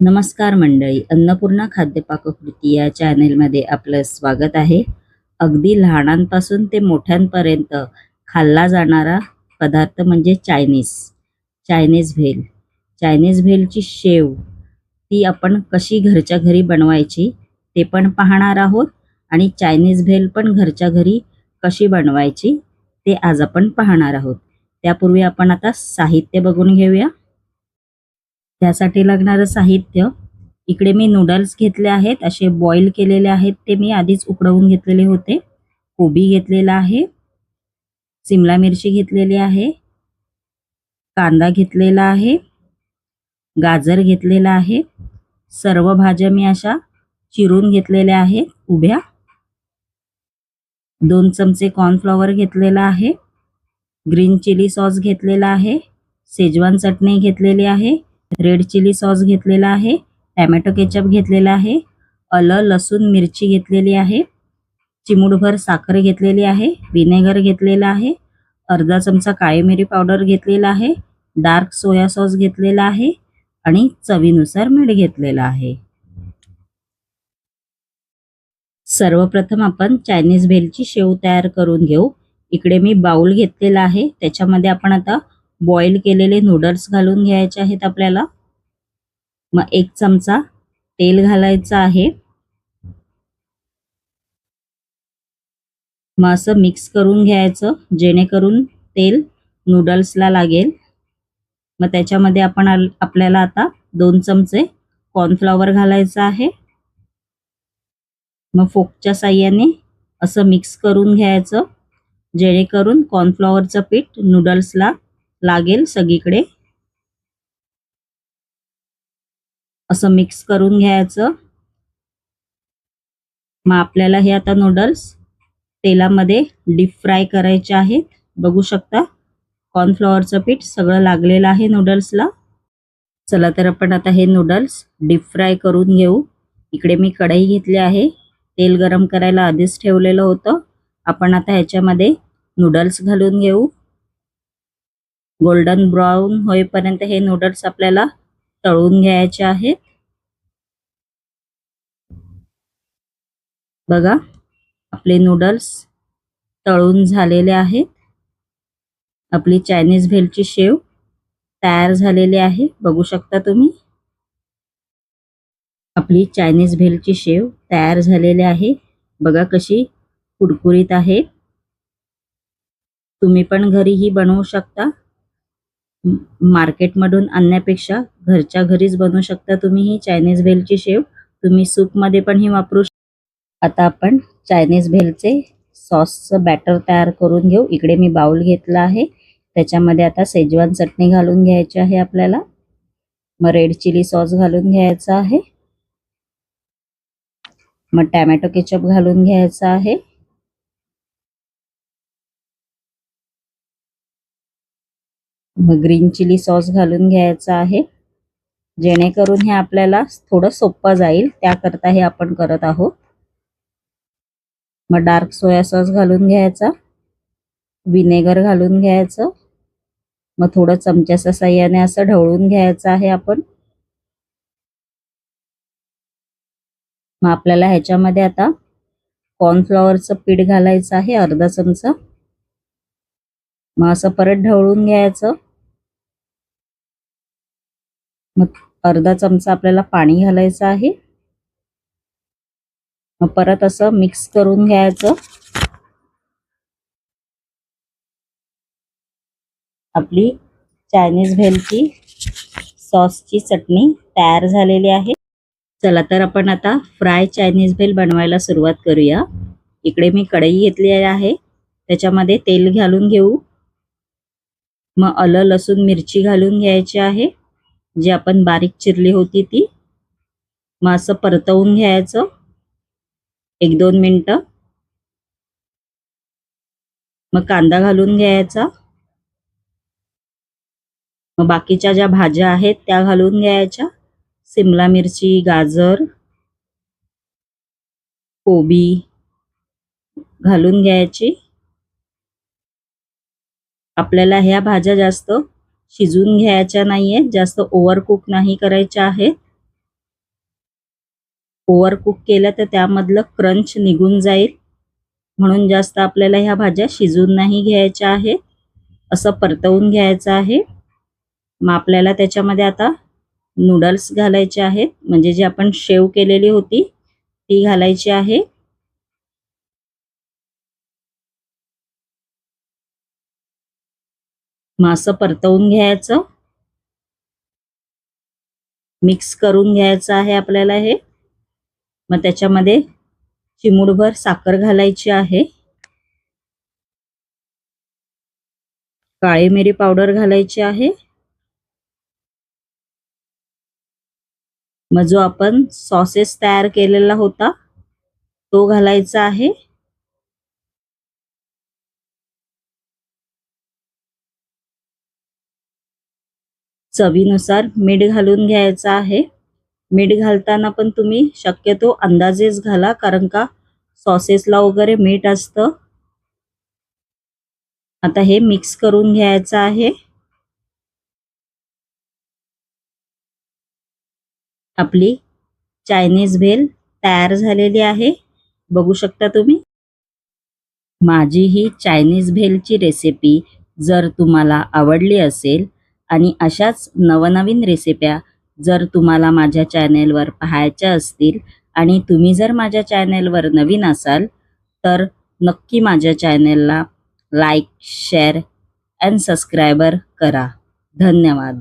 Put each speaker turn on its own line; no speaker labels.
नमस्कार मंडळी अन्नपूर्णा खाद्यपाककृती या चॅनेलमध्ये आपलं स्वागत आहे. अगदी लहानांपासून ते मोठ्यांपर्यंत खाल्ला जाणारा पदार्थ म्हणजे चायनीज. चायनीज भेल. चायनीज भेलची शेव ती आपण कशी घरच्या घरी बनवायची ते पण पाहणार आहोत आणि चायनीज भेल पण घरच्या घरी कशी बनवायची ते आज आपण पाहणार आहोत. त्यापूर्वी आपण आता साहित्य बघून घेऊया. त्यासाठी लागणारं साहित्य. इकडे मी नूडल्स घेतले आहेत. असे बॉईल केलेले आहेत. ते मी आधीच उकडवून घेतलेले होते. कोबी घेतलेला आहे. सिमला मिरची घेतलेली आहे. कांदा घेतलेला आहे. गाजर घेतलेला आहे. सर्व भाज्या मी अशा चिरून घेतलेल्या आहेत. उभ्या. दोन चमचे कॉर्नफ्लॉवर घेतलेला आहे. ग्रीन चिली सॉस घेतलेला आहे. सेजवान चटणी घेतलेली आहे. रेड चिली सॉस घेतलेला आहे टॅमॅटो केचप घेतलेला आहे अलं लसूण मिरची घेतलेली आहे चिमूडभर साखर घेतलेली आहे व्हिनेगर घेतलेला आहे अर्धा चमचा काळी मिरी पावडर घेतलेला आहे डार्क सोया सॉस घेतलेला आहे आणि चवीनुसार मीठ घेतलेलं आहे. सर्वप्रथम आपण चायनीज भेलची शेव तयार करून घेऊ. इकडे मी बाउल घेतलेला आहे त्याच्यामध्ये आपण आता बॉईल केलेले नूडल्स घालून घ्यायचे आहेत आपल्याला. मग एक चमचा तेल घालायचं आहे. मग असं मिक्स करून घ्यायचं जेणेकरून तेल नूडल्सला लागेल. मग त्याच्यामध्ये आपण आपल्याला आता दोन चमचे कॉर्नफ्लॉवर घालायचं आहे. मग फोकच्या साह्याने असं मिक्स करून घ्यायचं जेणेकरून कॉर्नफ्लॉवरचं पीठ नूडल्सला लागेल सगळीकडे. असं मिक्स करून घ्यायचं. मग आपल्याला हे आता नूडल्स तेलामध्ये डीप फ्राय करायचे आहेत. बघू शकता कॉर्नफ्लॉवरचं पीठ सगळं लागलेलं आहे नूडल्सला चला तर आपण आता हे नूडल्स डीप फ्राय करून घेऊ. इकडे मी कढई घेतली आहे. तेल गरम करायला आधीच ठेवलेलं होतं. आपण आता ह्याच्यामध्ये नूडल्स घालून घेऊ. गोल्डन ब्राऊन होईपर्यंत हे नूडल्स आपल्याला तळून घ्यायचे आहेत. बघा आपले नूडल्स तळून झालेले आहेत. आपली चायनीज भेलची शेव तयार झालेली आहे. बघू शकता तुम्ही. आपली चायनीज भेलची शेव तयार झालेली आहे. बघा कशी कुरकुरीत आहे. तुम्ही पण घरी ही बनवू शकता. मार्केटमधून आणण्यापेक्षा घरच्या घरीच बनवू शकता तुम्ही ही चायनीज भेलची शेव. तुम्ही सूपमध्ये पण ही वापरू आता आपण चायनीज भेलचे सॉसचं बॅटर तयार करून घेऊ. इकडे मी बाउल घेतला आहे. त्याच्यामध्ये आता सेजवान चटणी घालून घ्यायची आहे आपल्याला. मग रेड चिली सॉस घालून घ्यायचा आहे. मग टॅमॅटो केचप घालून घ्यायचा आहे. मग ग्रीन चिली सॉस घालून घ्यायचा आहे. जेणेकरून हे आपल्याला थोडं सोपं जाईल. त्याकरता हे आपण करत आहोत. मग डार्क सोया सॉस घालून घ्यायचा. विनेगर घालून घ्यायचं. मग थोडं चमच्याच्या साह्याने असं ढवळून घ्यायचं आहे आपण. मग आपल्याला ह्याच्यामध्ये आता कॉर्नफ्लॉवरचं पीठ घालायचं आहे अर्धा चमचा. मग असं परत ढवळून घ्यायचं. मग अर्धा चमचा आपल्याला पाणी घालायचं आहे. मग परत असं मिक्स करून घ्यायचं. आपली चायनीज भेलची सॉसची चटणी तयार झालेली आहे. चला तर आपण आता फ्राय चायनीज भेल बनवायला सुरुवात करूया. इकडे मी कढई घेतली आहे. त्याच्यामध्ये तेल घालून घेऊ. मग आलं लसूण मिरची घालून घ्यायची आहे. जी आपण बारीक चिरली होती ती मग असं परतवून घ्यायचं. एक दोन मिनटं. मग कांदा घालून घ्यायचा. मग बाकीच्या ज्या भाज्या आहेत त्या घालून घ्यायच्या. सिमला मिरची गाजर कोबी घालून घ्यायची. आपल्याला ह्या भाज्या जास्त शिजून घ्यायच्या नाहीयेत जास्त ओव्हरकुक नाही करायच्या आहेत. ओव्हरकुक केलं तर त्यामधलं क्रंच निघून जाईल. म्हणून जास्त आपल्याला ह्या भाज्या शिजून नाही घ्यायच्या आहेत. असं परतवून घ्यायचं आहे. मग आपल्याला त्याच्यामध्ये आता नूडल्स घालायचे आहेत. म्हणजे जी आपण शेव केलेली होती ती घालायची आहे. मग असं परतवून घ्यायचं. मिक्स करून घ्यायचं आहे आपल्याला हे. मग त्याच्यामध्ये चिमूडभर साखर घालायची आहे. काळी मिरी पावडर घालायची आहे. मग जो आपण सॉसेस तयार केलेला होता तो घालायचा आहे. चवीनुसार मीठ घालून घ्यायचं आहे. मीठ घालताना पण तुम्ही शक्यतो अंदाजेच घाला कारण का सॉसेसला वगैरे मीठ असतं. आता हे मिक्स करून घ्यायचं आहे. आपली चायनीज भेल तयार झालेली आहे. बघू शकता तुम्ही. माझी ही चायनीज भेलची रेसिपी जर तुम्हाला आवडली असेल आणि अशाच नवनवीन रेसिप्या जर तुम्हाला माझ्या चॅनेलवर पाहायच्या असतील आणि तुम्ही जर माझ्या चॅनेलवर नवीन असाल तर नक्की माझ्या चॅनेलला लाईक शेअर अँड सबस्क्रायबर करा. धन्यवाद.